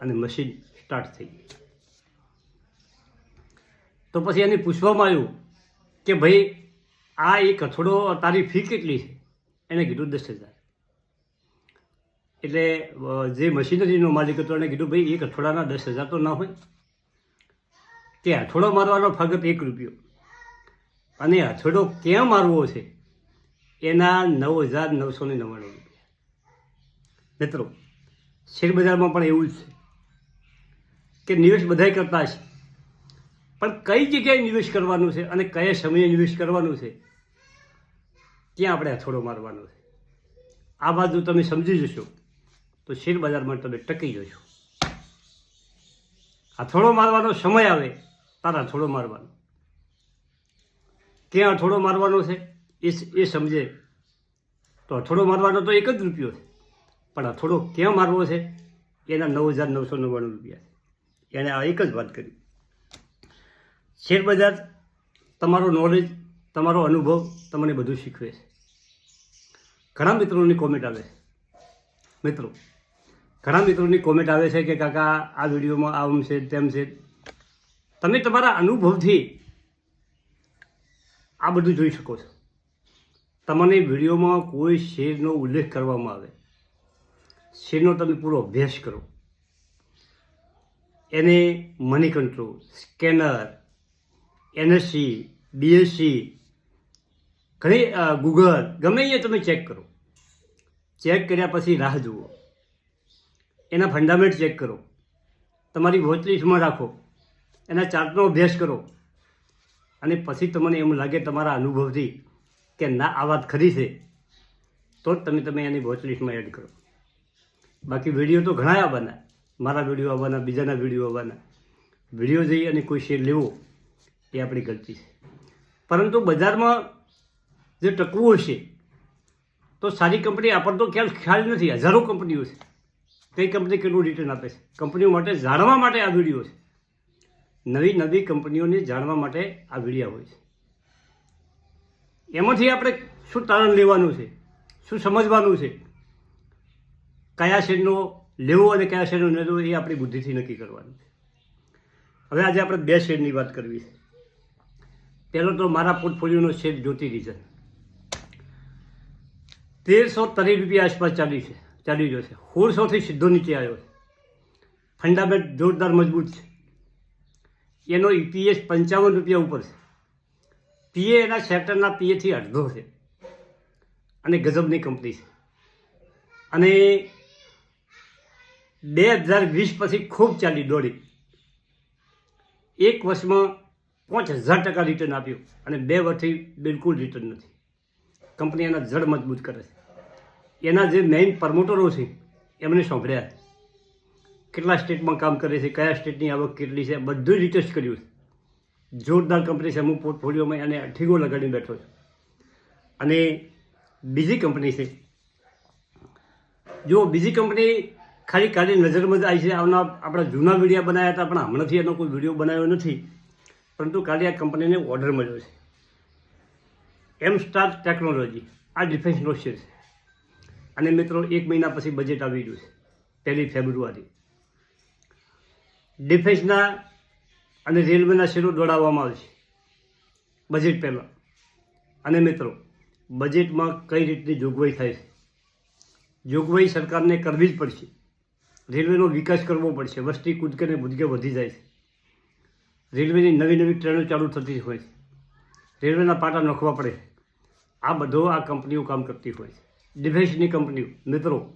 અને machine start થઈ ગયું તો પછી એને પૂછવામાં આવ્યું કે ભાઈ, આ એક અથડો તારી ફી કેટલી છે? એને કીધું દસ હજાર. એટલે જે મશીનરીનો માલિક હતો એને કીધું, ભાઈ, એક અથોડાના દસ હજાર તો ના હોય. કે અથોડો મારવાનો ફક્ત એક રૂપિયો. અને અથડો ક્યાં મારવો છે? એના નવ હજાર નવસો ને નવ્વાણું રૂપિયા. મિત્રો, શેરબજારમાં પણ એવું જ છે. કે નિવેશ બધાય કરતા છે પણ કઈ જગ્યાએ નિવેશ કરવાનું છે અને કયા સમયે નિવેશ કરવાનું છે ત્યાં આપણે અથોડો મારવાનો છે? આ બાજુ તમે સમજી જશો, તો શેર બજારમાં તમે ટકી જશો. અથોડો મારવાનો સમય આવે, તારે અથોડો મારવાનો. ક્યાં અથોડો મારવાનો છે, એ એ સમજે. તો અથોડો મારવાનો તો એક જ રૂપિયો છે. પણ અથોડો ક્યાં મારવો છે, એના નવ હજાર નવસો નવ્વાણું રૂપિયા છે. એણે આ એક જ વાત કરી. શેરબજાર તમારો નોલેજ તમારો અનુભવ તમને બધું શીખવે છે. ઘણા મિત્રોની કોમેન્ટ આવે મિત્રો, ઘણા મિત્રોની કોમેન્ટ આવે છે કે કાકા, આ વિડીયોમાં આમ છે, તેમ છે. તમે તમારા અનુભવથી આ બધું જોઈ શકો છો. તમને વિડીયોમાં કોઈ શેરનો ઉલ્લેખ કરવામાં આવે. શેરનો તમે પૂરો અભ્યાસ કરો. એને money control scanner NSC BSc ઘણી ગૂગલ ગમે એ તમે ચેક કરો. ચેક કર્યા પછી રાહ જુઓ. એના ફંડામેન્ટ ચેક કરો. તમારી વોચ રાખો. એના ચાર્ટનો અભ્યાસ કરો. અને પછી તમને એમ લાગે તમારા અનુભવથી કે ના, આ વાત ખરી છે. તો જ તમે તમે એની વોચ એડ કરો. બાકી વીડિયો તો ઘણા આવવાના. મારા વીડિયો આવવાના, બીજાના વીડિયો આવવાના. વીડિયો જઈ અને કોઈ શેર લેવો, એ આપણી ગલતી છે. પરંતુ બજારમાં જે ટકવું હશે, તો સારી કંપની આપણને તો ખ્યાલ ખ્યાલ નથી. હજારો કંપનીઓ છે. કઈ કંપની કેટલું રિટર્ન આપે છે? કંપનીઓ માટે જાણવા માટે આ વીડિયો છે. નવી નવી કંપનીઓને જાણવા માટે આ વિડીયા હોય છે. એમાંથી આપણે શું તારણ લેવાનું છે? શું સમજવાનું છે? કયા શેરનો લેવો અને કયા શેરનું ન લેવું એ આપણી બુદ્ધિથી નક્કી કરવાનું હવે આજે આપણે બે શેરની વાત કરવી છે. પહેલો તો મારા પોર્ટફોલિયોનો શેર જ્યોતિ રીઝન તેરસો ત્રીસ રૂપિયા આસપાસ ચાલી છે, ચાલી રહ્યો છે. સોળસોથી સીધો નીચે આવ્યો છે. ફંડામેન્ટ જોરદાર મજબૂત છે. એનો ઈપીએસ પંચાવન રૂપિયા ઉપર છે. પીએ એના સેક્ટરના પીએથી અડધો છે. અને ગજબની કંપની છે. અને બે હજાર વીસ પછી ખૂબ ચાલી દોડી. એક વર્ષમાં પાંચ હજાર ટકા રિટર્ન આપ્યું અને બે વર્ષથી બિલકુલ રિટર્ન નથી. કંપની એના જડ મજબૂત કરે છે. એના જે મેઇન પ્રમોટરો છે, એમને સાંભળ્યા કેટલા સ્ટેટમાં કામ કરે છે, કયા સ્ટેટની આવક કેટલી છે, બધું રિટેસ્ટ કર્યું છે. જોરદાર કંપની છે, અમુક પોર્ટફોલિયોમાં એને અઠીગો લગાડીને બેઠો છે. અને બીજી કંપની છે, જો બીજી કંપની ખાલી ખાલી નજરમાં જ આવી છે. આવના આપણા જૂના વિડીયા બનાવ્યા હતા, પણ હમણાંથી એનો કોઈ વીડિયો બનાવ્યો નથી. પરંતુ કાલે આ કંપનીને ઓર્ડર મળ્યો છે. એમ સ્ટાર ટેકનોલોજી આ ડિફેન્સનો શેર છે. અને મિત્રો, એક મહિના પછી બજેટ આવી ગયું છે, પહેલી ફેબ્રુઆરી ડિફેન્સના અને રેલવેના શેરો દોડાવવામાં આવશે બજેટ પહેલાં. અને મિત્રો બજેટમાં કઈ રીતની જોગવાઈ થાય છે? જોગવાઈ સરકારને કરવી જ પડશે. રેલવેનો વિકાસ કરવો પડશે. વસ્તી કૂદકે ને ભૂદકે વધી જાય છે. રેલવેની નવી નવી ટ્રેનો ચાલુ થતી હોય છે. રેલવેના પાટા નખવા પડે આ બધો આ કંપનીઓ કામ કરતી હોય છે. ડિફેન્સની કંપનીઓ, મિત્રો,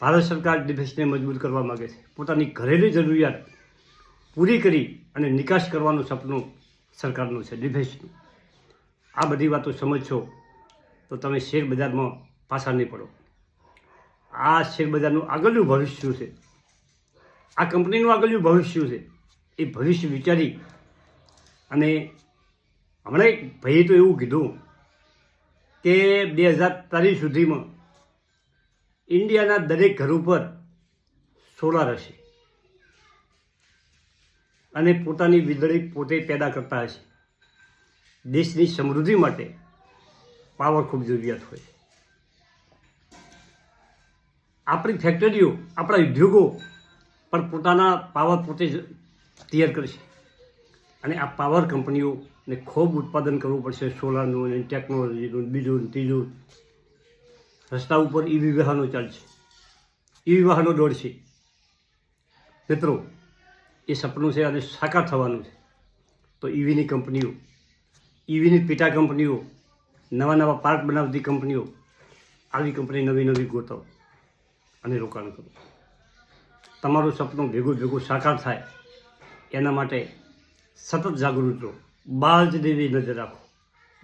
ભારત સરકાર ડિફેન્સને મજબૂત કરવા માગે છે. પોતાની ઘરેલું જરૂરિયાત પૂરી કરી અને નિકાસ કરવાનું સપનું સરકારનું છે, ડિફેન્સનું. આ બધી વાતો સમજશો તો તમે શેર બજારમાં પાછા નહીં પડો. આ શેર બજારનું આગળનું ભવિષ્ય શું છે. આ કંપનીનું આગળનું ભવિષ્ય શું છે. એ ભવિષ્ય વિચારી અને હમણાં એક ભાઈએ તો એવું કીધું કે બે હજાર ત્રીસ સુધીમાં ઇન્ડિયાના દરેક ઘર ઉપર સોલાર હશે. અને પોતાની વીજળી પોતે પેદા કરતા હશે. દેશની સમૃદ્ધિ માટે પાવર ખૂબ જરૂરિયાત હોય છે. આપણી ફેક્ટરીઓ, આપણા ઉદ્યોગો પણ પોતાના પાવર પોતે જ તૈયાર કરશે અને આ પાવર કંપનીઓને ખૂબ ઉત્પાદન કરવું પડશે સોલારનું અને ટેકનોલોજીનું બીજું ત્રીજું. રસ્તા ઉપર ઈવી વાહનો ચાલશે ઈવી વાહનો દોડશે મિત્રો, એ સપનું છે અને સાકાર થવાનું છે. તો ઈવીની કંપનીઓ, ઈવીની પેટા કંપનીઓ, નવા નવા પાર્ક બનાવતી કંપનીઓ, આવી કંપની નવી નવી ગોતો અને રોકાણ કરો. તમારું સપનું ભેગું ભેગું સાકાર થાય. એના માટે સતત જાગૃત રહો. બહાર જ દેવી નજર રાખો.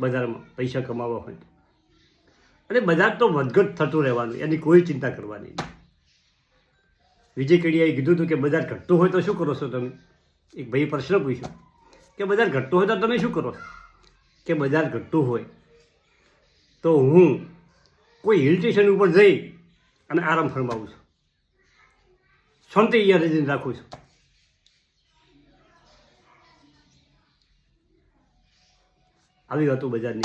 બજારમાં પૈસા કમાવા હોય. અને બજાર તો વધઘટ થતું રહેવાનું, એની કોઈ ચિંતા કરવાની નહીં. વિજય કડિયાએ કીધું હતું કે બજાર ઘટતું હોય તો શું કરો છો તમે? એક ભાઈ પ્રશ્ન પૂછ્યો કે બજાર ઘટતું હોય તો તમે શું કરો છો? કે બજાર ઘટતું હોય તો હું કોઈ હિલ સ્ટેશન ઉપર જઈ અને આરામ ફરમાવું છું. શાંતિ અહીંયા રહીને રાખું છું. આવી વાતો બજારની.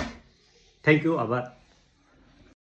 થેન્ક યુ આભાર.